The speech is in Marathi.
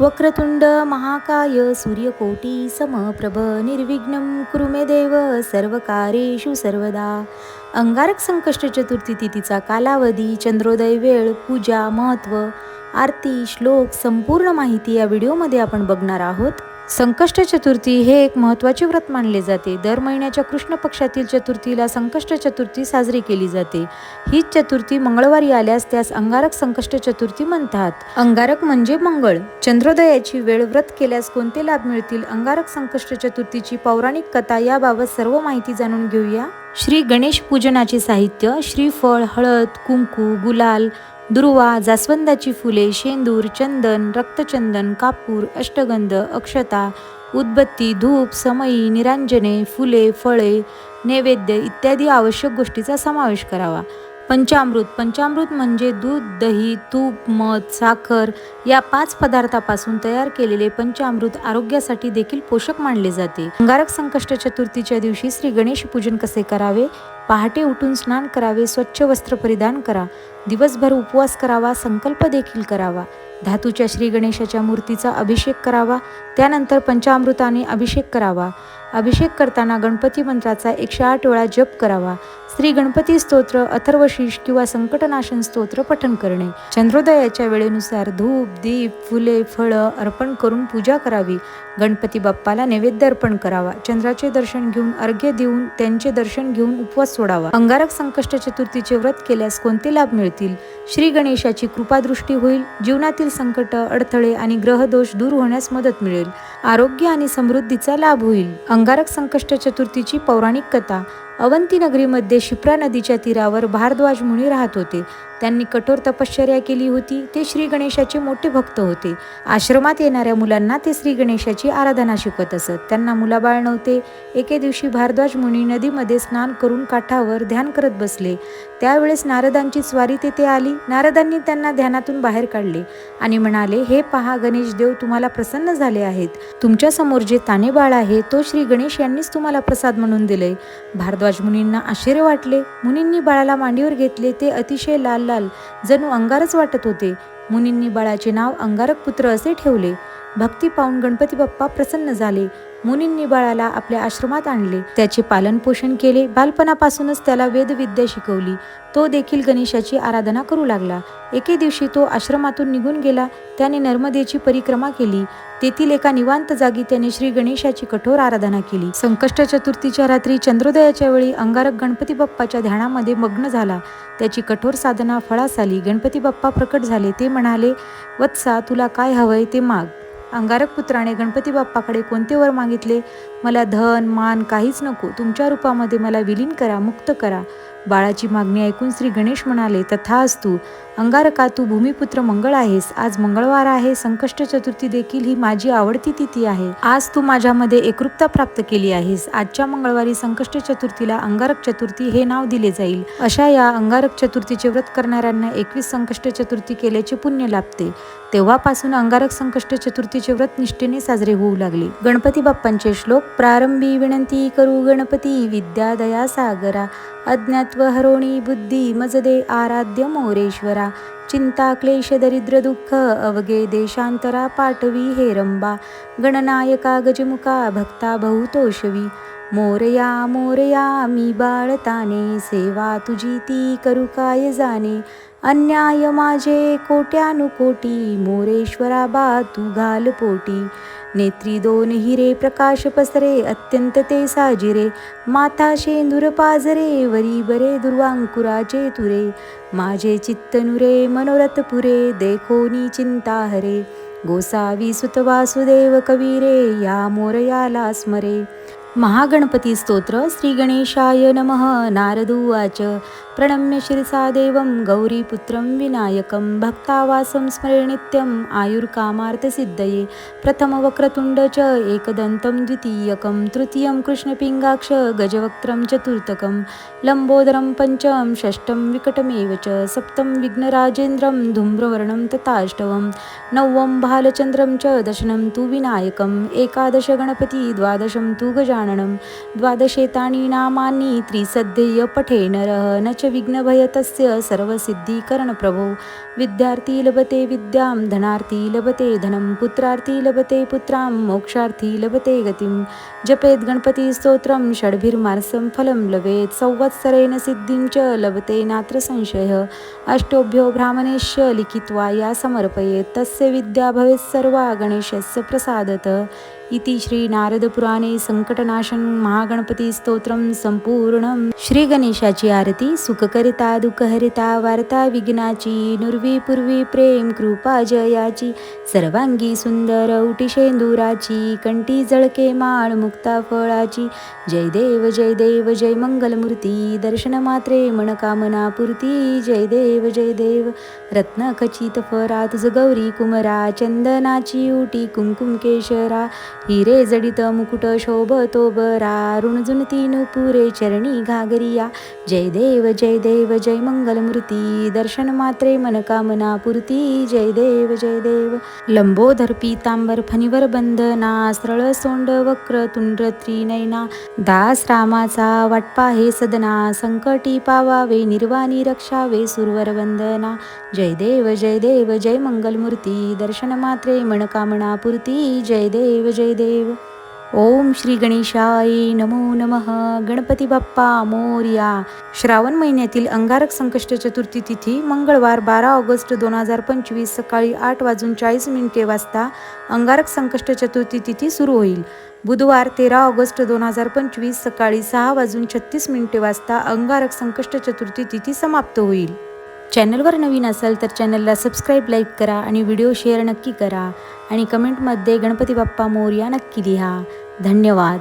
वक्रतुंड महाकाय सूर्यकोटी समप्रभ निर्विघ्नं कुरु मे देव सर्वकारेषु सर्वदा। अंगारक संकष्ट चतुर्थी तिथीचा कालावधी चंद्रोदय वेळ पूजा महत्त्व आरती श्लोक संपूर्ण माहिती या व्हिडिओमध्ये आपण बघणार आहोत. संकष्ट चतुर्थी हे एक महत्त्वाचे व्रत मानले जाते. दर महिन्याच्या कृष्ण पक्षातील चतुर्थीला संकष्ट चतुर्थी साजरी केली जाते. ही चतुर्थी मंगळवारी आल्यास त्यास अंगारक संकष्ट चतुर्थी म्हणतात. अंगारक म्हणजे मंगळ. चंद्रोदयाची वेळ व्रत केल्यास कोणते लाभ मिळतील? अंगारक संकष्ट चतुर्थीची पौराणिक कथा याबाबत सर्व माहिती जाणून घेऊया. श्री गणेश पूजनाचे साहित्य श्रीफळ हळद कुंकू गुलाल दुर्वा जास्वंदाची फुले शेंदूर चंदन रक्तचंदन कापूर अष्टगंध अक्षता उदबत्ती धूप समई निरांजने फुले फळे नैवेद्य इत्यादी आवश्यक गोष्टीचा समावेश करावा. पंचामृत पंचामृत म्हणजे दूध दही तूप मध साखर या पाच पदार्थापासून तयार केलेले पंचामृत आरोग्यासाठी देखील पोषक मानले जाते. अंगारक संकष्ट चतुर्थीच्या दिवशी श्री गणेश पूजन कसे करावे? पहाटे उठून स्नान करावे स्वच्छ वस्त्र परिधान करा दिवसभर उपवास करावा संकल्प देखील करावा. धातूच्या श्री गणेशाच्या मूर्तीचा अभिषेक करावा त्यानंतर पंचामृताने अभिषेक करावा. अभिषेक करताना गणपती मंत्राचा एकशे आठ वेळा जप करावा. श्री गणपती स्तोत्र अथर्वशीष किंवा संकटनाशन स्तोत्र पठण करणे. चंद्रोदयाच्या वेळेनुसार धूप दीप फुले फळं अर्पण करून पूजा करावी. गणपती बाप्पाला नैवेद्य अर्पण करावा. चंद्राचे दर्शन घेऊन अर्घ्य देऊन त्यांचे दर्शन घेऊन उपवास सोडावा. अंगारक संकष्ट चतुर्थीचे व्रत केल्यास कोणते लाभ मिळतील? श्री गणेशाची कृपादृष्टी होईल जीवनातील संकट अडथळे आणि ग्रहदोष दूर होण्यास मदत मिळेल. आरोग्य आणि समृद्धीचा लाभ होईल. अंगारक संकष्ट चतुर्थीची पौराणिक कथा अवंतीनगरीमध्ये शिप्रा नदीच्या तीरावर भारद्वाज मुनी राहत होते. त्यांनी कठोर तपश्चर्या केली होती. ते श्री गणेशाचे मोठे भक्त होते. आश्रमात येणाऱ्या मुलांना ते श्री गणेशाची आराधना शिकवत असत. त्यांना मुलाबाळ नव्हते. एके दिवशी भारद्वाज मुनी नदीमध्ये स्नान करून काठावर ध्यान करत बसले. त्यावेळेस नारदांची स्वारी तेथे आली. नारदांनी त्यांना ध्यानातून बाहेर काढले आणि म्हणाले हे पहा गणेश देव तुम्हाला प्रसन्न झाले आहेत. तुमच्यासमोर जे ताने बाळ आहे तो श्री गणेश यांनीच तुम्हाला प्रसाद म्हणून दिले भारद्वाज मुनींना आश्चर्य वाटले. मुनींनी बाळाला मांडीवर घेतले. ते अतिशय लाल लाल जणू अंगारच वाटत होते. मुनींनी बाळाचे नाव अंगारक पुत्र असे ठेवले. भक्ती पाहून गणपती बाप्पा प्रसन्न झाले. मुनींनी बाळाला आपल्या आश्रमात आणले. त्याचे पालनपोषण केले. बालपणापासूनच त्याला वेदविद्या शिकवली. तो देखील गणेशाची आराधना करू लागला. एके दिवशी तो आश्रमातून निघून गेला. त्याने नर्मदेची परिक्रमा केली. तेथील एका निवांत जागी त्याने श्री गणेशाची कठोर आराधना केली. संकष्ट चतुर्थीच्या रात्री चंद्रोदयाच्या वेळी अंगारक गणपती बाप्पाच्या ध्यानामध्ये मग्न झाला. त्याची कठोर साधना फळास आली. गणपती बाप्पा प्रकट झाले. ते म्हणाले वत्सा तुला काय हवंय ते माग. अंगारक पुत्राने गणपती बाप्पाकडे कोणते वर मागितले? मला धन मान काहीच नको. तुमच्या रूपामध्ये मला विलीन करा मुक्त करा. बाळाची मागणी ऐकून श्री गणेश म्हणाले तथा असतू अंगारका तू भूमिपुत्र मंगळ आहेस. आज मंगळवार आहे. संकष्ट चतुर्थी देखील ही माझी आवडती तिथी आहे. आज तू माझ्यामध्ये एकरूपता प्राप्त केली आहेस. आजच्या मंगळवारी संकष्ट चतुर्थीला अंगारक चतुर्थी हे नाव दिले जाईल. अशा या अंगारक चतुर्थीचे व्रत करणाऱ्यांना एकवीस संकष्ट चतुर्थी केल्याचे पुण्य लाभते. तेव्हापासून अंगारक संकष्ट चतुर्थीचे व्रत निष्ठेने साजरे होऊ लागले. गणपती बाप्पांचे श्लोक प्रारंभी विनंती करू गणपती विद्या दया सागरा. अज्ञात अज्ञात्व हरोणी बुद्धी मजदे आराध्य मोरेश्वरा चिंता क्लेश दरिद्र दुःख अवगे देशांतरा पाठवी हे रंबा गणनायका गजमुखा भक्ता बहुतोषवी. मोरया मोरया मी बाळताने सेवा तुझी ती करू काय जाणे? अन्याय माझे कोट्यानुकोटी मोरेश्वरा बा तू घाल पोटी. नेत्री दोन हिरे प्रकाश पसरे अत्यंत ते साजिरे. माथा शेंदूर पाजरे वरी बरे दुर्वांकुराचे तुरे. माझे चित्त नुरे मनोरथ पुरे देखोनी चिंता हरे. गोसावी सुत वासुदेव कवीरे या मोरयाला स्मरे. महागणपती स्तोत्र श्री गणेशाय नमः नारदुवाच प्रणम्य शिरसा देवं गौरीपुत्रं विनायकं भक्तावासं स्मरे नित्यम् आयुर्कामार्थसिद्धये प्रथमवक्रतुण्ड च एकदन्तं द्वितीयकं तृतीयं कृष्णपिङ्गाक्ष गजवक्त्रं चतुर्थकं लम्बोदरं पञ्चं षष्ठं विकटमेव च सप्तं विघ्नराजेन्द्रं धूम्रवर्णं तथाष्टवं नवं भालचन्द्रं च दशनं तु विनायकम् एकादश गणपती द्वादशं तु गजाननं गजाननं द्वादशेतानि नामानि त्रिसद्धेय पठे नरः न च विघ्नभय तस्य सर्वसिद्धीकरणप्रभो। विद्यार्थी लभते विद्यां धनार्थी लभते धनं पुत्रार्थी लभते पुत्रां मोक्षार्थी लभते गतिं। जपेत गणपतिस्तोत्रं षड्भिर्मार्सं फलं लभेत् संवत्सरेण सिद्धिं च लभते नात्र संशयः। अष्टोभ्यो ब्राह्मणेश्य लिखित्वा या समर्पयेत् तस्य विद्या भवेत् सर्वा गणेशस्य प्रसादतः। इति श्री नारदपुराणे संकटनाशन महागणपती स्तोत्रम श्री गणेशाची आरती सुखकरिता दुःखहरिता वार्ता विघ्नाची नुर्वी पूर्वी प्रेम कृपा जयाची सर्वांगी सुंदर उटिशेंदुराची कंठी जळके माळ मुक्ता फळाची। जय देव जय देव जय मंगलमूर्ती दर्शन मात्रे मनकामना पूर्ती। जय देव जय देव रत्न खचित फरा तुझ गौरी कुमरा चंदनाची उटी कुमकुम केशरा। हिरे जडित मुकुट शोभतो बरा रुणजुनती पुरे चरणी घागरिया जय देव जय देव जय मंगलमूर्ती दर्शन मात्रे मनकामना पूर्ती जय देव जय देव लंबोधर पीतांबर फणीवर बंदना सरळ सोंड वक्र तुंड त्रिनयना दास रामाचा वाटपा हे सदना संकटी पावावे निर्वाणी रक्षावे सुरवर वंदना जय देव जय देव जय मंगलमूर्ती दर्शन मात्रे मनकामना पूर्ती जय देव जय देव ओम श्री गणेशाय नमो नमः। गणपती बाप्पा मोर्या श्रावण महिन्यातील अंगारक संकष्ट चतुर्थी तिथी मंगळवार बारा ऑगस्ट दोन हजार पंचवीस सकाळी आठ वाजून चाळीस मिनिटे वाजता अंगारक संकष्ट चतुर्थी तिथी सुरू होईल. बुधवार तेरा ऑगस्ट दोन हजार पंचवीस सकाळी सहा वाजून छत्तीस मिनिटे वाजता अंगारक संकष्ट चतुर्थी तिथी समाप्त होईल. चॅनलवर नवीन असाल तर चॅनलला सबस्क्राईब लाईक करा आणि व्हिडिओ शेअर नक्की करा. आणि कमेंटमध्ये गणपती बाप्पा मोर्या नक्की लिहा. धन्यवाद.